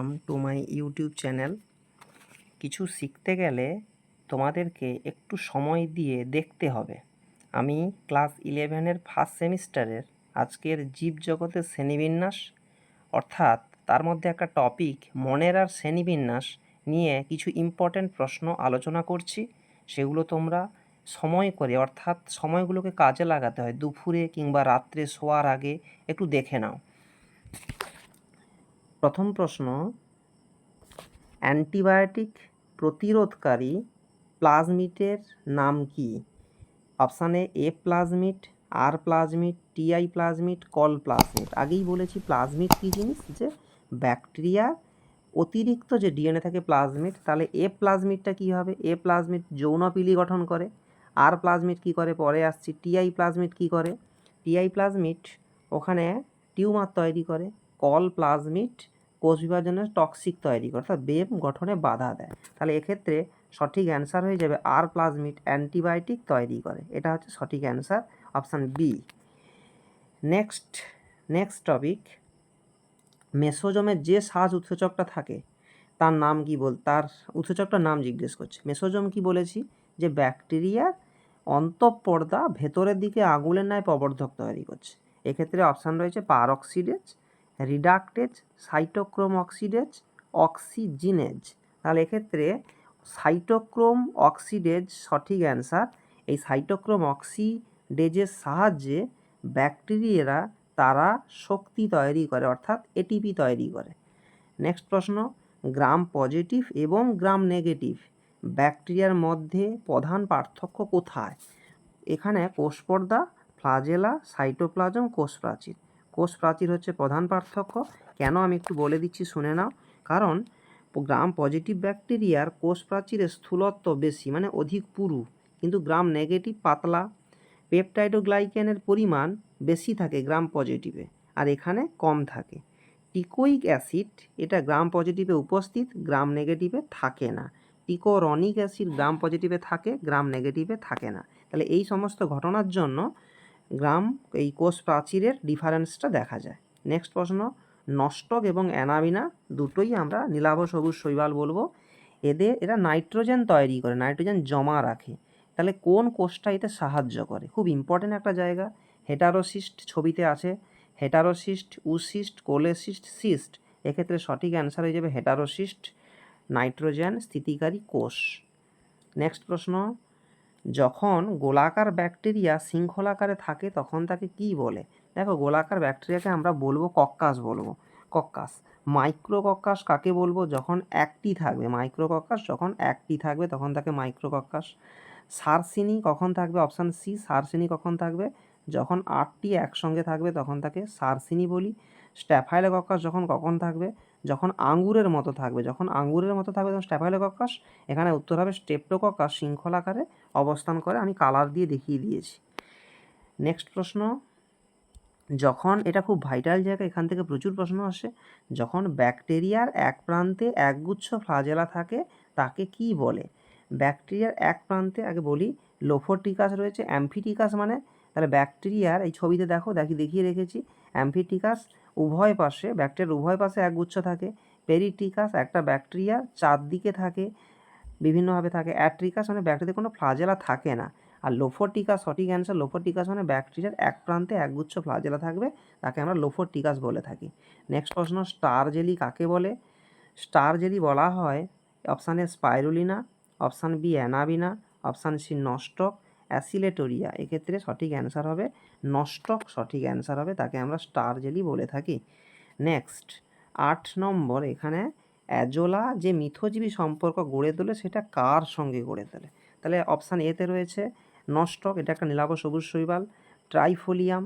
Welcome to my YouTube channel কিছু শিখতে গেলে তোমাদেরকে একটু সময় দিয়ে দেখতে হবে। আমি ক্লাস ইলেভেনের ফার্স্ট সেমিস্টারের আজকের জীবজগতের শ্রেণীবিন্যাস, অর্থাৎ তার মধ্যে একটা টপিক মনের আর শ্রেণীবিন্যাস নিয়ে কিছু ইম্পর্ট্যান্ট প্রশ্ন আলোচনা করছি। সেগুলো তোমরা সময় করে, অর্থাৎ সময়গুলোকে কাজে লাগাতে হয়। দুপুরে কিংবা রাত্রে শোয়ার আগে একটু দেখে নাও। প্রথম প্রশ্ন, অ্যান্টিবায়োটিক প্রতিরোধকারী প্লাজমিটের নাম কি? অপশানে A plasmid, R plasmid Ti plasmid, Col plasmid. আগেই বলেছি প্লাজমিট কী জিনিস? যে ব্যাকটেরিয়া অতিরিক্ত যে ডিএনএ থাকে প্লাজমিট, তাহলে এ প্লাজমিটটা কী হবে? এ প্লাজমিট যৌনপিলি গঠন করে। আর প্লাজমিট কী করে? পরে আসছি টিআই প্লাজমিট কী করে? টিআই প্লাজমিট ওখানে টিউমার তৈরি করে। কল প্লাজমিট কোষ বিভাজনের টক্সিক তৈরি করে, অর্থাৎ বেম গঠনে বাধা দেয়। তাহলে এক্ষেত্রে সঠিক অ্যান্সার হয়ে যাবে আর প্লাজমিট অ্যান্টিবায়োটিক তৈরি করে। এটা হচ্ছে সঠিক answer option B next next topic মেসোজমের যে সাজ উৎসেচকটা থাকে, তার নাম কি বল, তার উৎসেচকটার নাম জিজ্ঞেস করছে। মেসোজম কি বলেছি? যে ব্যাকটেরিয়ার অন্তঃপর্দা ভেতরের দিকে আঙুলের ন্যায় প্রবর্ধক তৈরি করছে। এক্ষেত্রে অপশান রয়েছে peroxidase reductase, cytochrome oxidase, oxygenase. তাহলে এক্ষেত্রে সাইটোক্রোম অক্সিডেজ সঠিক অ্যান্সার, এই সাইটোক্রোম অক্সিডেজের সাহায্যে ব্যাকটেরিয়ারা তারা শক্তি তৈরি করে, অর্থাৎ এটিপি তৈরি করে। নেক্সট প্রশ্ন গ্রাম পজিটিভ এবং গ্রাম নেগেটিভ ব্যাকটেরিয়ার মধ্যে প্রধান পার্থক্য কোথায়? এখানে কোষপর্দা, ফ্লাজেলা, সাইটোপ্লাজম কোষ প্রাচীর কোষ প্রাচীর হচ্ছে প্রধান পার্থক্য। কেন আমি একটু বলে দিচ্ছি শুনে নাও। কারণ গ্রাম পজিটিভ ব্যাকটেরিয়ার কোষ প্রাচীরের স্থূলত্ব বেশি মানে অধিক পুরু। কিন্তু গ্রাম নেগেটিভ, পাতলা। পেপটাইডোগ্লাইকেনের পরিমাণ বেশি থাকে গ্রাম পজিটিভে, আর এখানে কম থাকে। টিকোইক অ্যাসিড, এটা গ্রাম পজিটিভে উপস্থিত, গ্রাম নেগেটিভে থাকে না। টিকোরনিক অ্যাসিড গ্রাম পজিটিভে থাকে, গ্রাম নেগেটিভে থাকে না। তাহলে এই সমস্ত ঘটনার জন্য গ্রাম, এই কোষ প্রাচীরের ডিফারেন্সটা দেখা যায়। নেক্সট প্রশ্ন, নষ্টক এবং অ্যানাবিনা দুটোই আমরা নীলাভ সবুজ শৈবাল বলব। এদের, এরা নাইট্রোজেন তৈরি করে নাইট্রোজেন জমা রাখে। তাহলে কোন কোষটা এতে সাহায্য করে? খুব ইম্পর্টেন্ট একটা জায়গা। হেটারোসিস্ট ছবিতে আছে। হেটারোসিস্ট উসিস্ট কোলেসিস্ট সিস্ট এক্ষেত্রে সঠিক অ্যান্সার হয়ে যাবে হেটারোসিস্ট নাইট্রোজেন স্থিতিকারী কোষ। নেক্সট প্রশ্ন যখন গোলাকার ব্যাকটেরিয়া শৃঙ্খলাকারে থাকে তখন তাকে কি বলে? দেখো, গোলাকার ব্যাকটেরিয়াকে আমরা বলব কক্কাস বলব। কক্কাস। মাইক্রো কক্কাস কাকে বলব? যখন একটি থাকবে। মাইক্রো কক্কাস যখন একটি থাকবে তখন তাকে মাইক্রো কক্কাস সারসিনি কখন থাকবে? অপশান সি, সারসিনি কখন থাকবে? যখন আটটি একসঙ্গে থাকবে তখন তাকে সারসিনি বলি। স্ট্যাফাইলোকক্কাস যখন কখন থাকবে? যখন আঙ্গুরের মতো থাকবে, যখন আঙ্গুরের মতো থাকবে তখন স্ট্যাফাইলোকক্কাস এখানে উত্তর হবে স্টেপ্টোকক্কাস শৃঙ্খলাকারে অবস্থান করে, আমি কালার দিয়ে দেখিয়ে দিয়েছি। নেক্সট প্রশ্ন, যখন, এটা খুব ভাইটাল জায়গা, এখান থেকে প্রচুর প্রশ্ন আসে, যখন ব্যাকটেরিয়ার এক প্রান্তে একগুচ্ছ ফ্লাজেলা থাকে, তাকে কি বলে? ব্যাকটেরিয়ার এক প্রান্তে, আগে বলি, লোফোটিকাস রয়েছে, অ্যাম্ফিটিকাস মানে তাহলে ব্যাকটেরিয়ার, এই ছবিতে দেখো, দেখি, দেখিয়ে রেখেছি, অ্যাম্ফিটিকাস উভয় পাশে, ব্যাকটেরিয়ার উভয় পাশে একগুচ্ছ থাকে। পেরিটিকাস একটা ব্যাকটেরিয়া চারদিকে থাকে, বিভিন্নভাবে থাকে। অ্যাট্রিকাস মানে ব্যাকটেরিয়াতে কোনো ফ্লাজেলা থাকে না। আর লোফোটিকাস সঠিক অ্যান্সার লোফোটিকাস মানে ব্যাকটেরিয়ার এক প্রান্তে একগুচ্ছ ফ্লাজেলা থাকবে, তাকে আমরা লোফোটিকাস বলে থাকি। নেক্সট প্রশ্ন, স্টার জেলি কাকে বলে? স্টার জেলি বলা হয় option A spirulina, option B anabaena, option C nostoc oscillatoria. এক্ষেত্রে সঠিক অ্যান্সার হবে নস্টক সঠিক অ্যান্সার হবে তাকে আমরা স্টার জেলি বলে থাকি। নেক্সট আট নম্বর, এখানে অ্যাজোলা যে মিথজীবী সম্পর্ক গড়ে তোলে সেটা কার সঙ্গে গড়ে তোলে? তাহলে অপশান এতে রয়েছে নস্টক এটা একটা নীলাভ সবুজ শৈবাল, ট্রাইফোলিয়াম,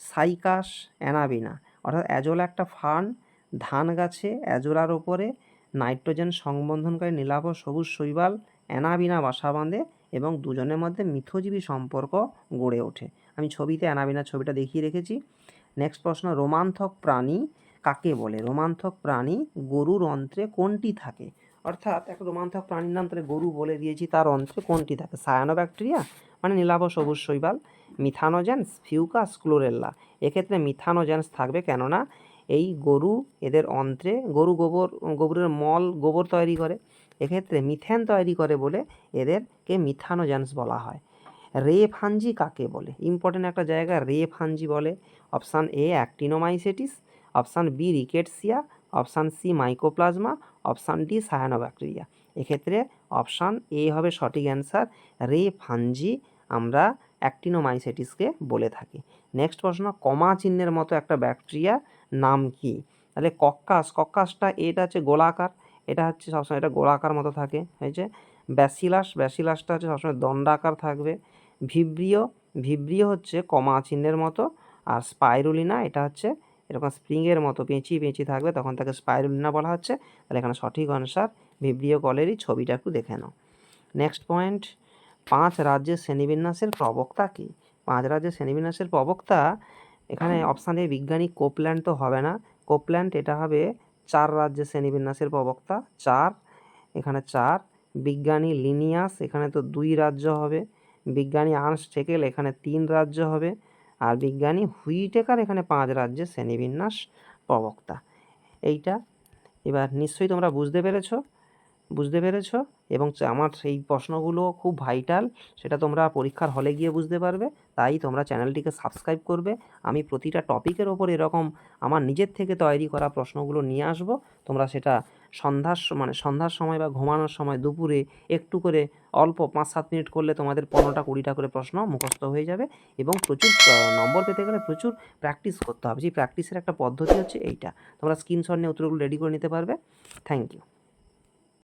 সাইকাস, অ্যানাবিনা। অর্থাৎ অ্যাজোলা একটা ফার্ন, ধান গাছে অ্যাজোলার ওপরে নাইট্রোজেন সংবন্ধনকারী নীলাভ সবুজ শৈবাল, অ্যানাবিনা বাসা বাঁধে এবং দুজনের মধ্যে মিথজীবী সম্পর্ক গড়ে ওঠে। আমি ছবিতে অ্যানাবিনার ছবিটা দেখিয়ে রেখেছি। নেক্সট প্রশ্ন, রোমান্থক প্রাণী কাকে বলে? রোমান্থক প্রাণী গরুর অন্ত্রে কোনটি থাকে? অর্থাৎ একটা রোমান্থক প্রাণীর নাম তাহলে গরু বলে দিয়েছি, তার অন্ত্রে কোনটি থাকে? সায়ানো ব্যাকটেরিয়া মানে নীলাভ সবুজ শৈবাল মিথানোজেন্স ফিউকাস ক্লোরেল্লা এক্ষেত্রে মিথানোজেন্স থাকবে কেননা এই গরু এদের অন্ত্রে গরু গোবর, গোবরের মল গোবর তৈরি করে। এক্ষেত্রে মিথেন তৈরি করে বলে এদেরকে মিথানোজেন্স বলা হয়। রে ফাঞ্জি কাকে বলে? ইম্পর্টেন্ট একটা জায়গা রে ফাঞ্জি বলে। Option A Actinomycetes option B Rickettsia option C Mycoplasma option D Cyanobacteria এক্ষেত্রে অপশান এ হবে সঠিক অ্যান্সার রে ফাঞ্জি আমরা অ্যাক্টিনোমাইসেটিসকে বলে থাকি। নেক্সট প্রশ্ন, কমা চিহ্নের মতো একটা ব্যাকটেরিয়া নাম কি? তাহলে কক্কাস, কক্কাসটা এটা হচ্ছে গোলাকার। এটা হচ্ছে সবসময় এটা গোলাকার মতো থাকে হয়েছে ব্যাসিলাস, ব্যাসিলাসটা হচ্ছে সবসময় দণ্ডাকার থাকবে। ভিব্রিও ভিব্রিও হচ্ছে কমা চিহ্নের মতো আর স্পাইরুলিনা এটা হচ্ছে এরকম স্প্রিংয়ের মতো পেঁচি পেঁচি থাকবে, তখন তাকে স্পাইরুলিনা বলা হচ্ছে। তাহলে এখানে সঠিক অনুসার ভিব্রিও কলেরই ছবিটা একটু দেখে নাও। নেক্সট পয়েন্ট পাঁচ রাজ্যের শ্রেণীবিন্যাসের প্রবক্তা কি? পাঁচ রাজ্যের শ্রেণীবিন্যাসের প্রবক্তা, এখানে অপশানে বিজ্ঞানী কোপল্যান্ড তো হবে না। কোপল্যান্ড এটা হবে চার রাজ্যে শ্রেণীবিন্যাসের প্রবক্তা, চার, এখানে চার, বিজ্ঞানী লিনিয়াস, এখানে তো দুই রাজ্য হবে, বিজ্ঞানী আর্নস টেকেল এখানে তিন রাজ্য হবে, আর বিজ্ঞানী হুইটেকার, এখানে পাঁচ রাজ্যে শ্রেণীবিন্যাস প্রবক্তা। এইটা, এবার নিশ্চয়ই তোমরা বুঝতে পেরেছ বুঝতে পেরেছ? এবং আমার সেই প্রশ্নগুলো খুব ভাইটাল সেটা তোমরা পরীক্ষার হলে গিয়ে বুঝতে পারবে। তাই তোমরা চ্যানেলটিকে সাবস্ক্রাইব করবে। আমি প্রতিটা টপিকের ওপর এরকম আমার নিজের থেকে তৈরি করা প্রশ্নগুলো নিয়ে আসব। তোমরা সেটা সন্ধ্যার মানে সন্ধ্যার সময় বা ঘুমানোর সময় দুপুরে একটু করে অল্প পাঁচ সাত মিনিট করলে তোমাদের পনেরোটা কুড়িটা করে প্রশ্ন মুখস্থ হয়ে যাবে এবং প্রচুর নম্বর পেতে গেলে প্রচুর প্র্যাকটিস করতে হবে। সেই প্র্যাকটিসের একটা পদ্ধতি হচ্ছে এইটা। তোমরা স্ক্রিনশট নিয়ে উত্তরগুলো রেডি করে নিতে পারবে। Thank you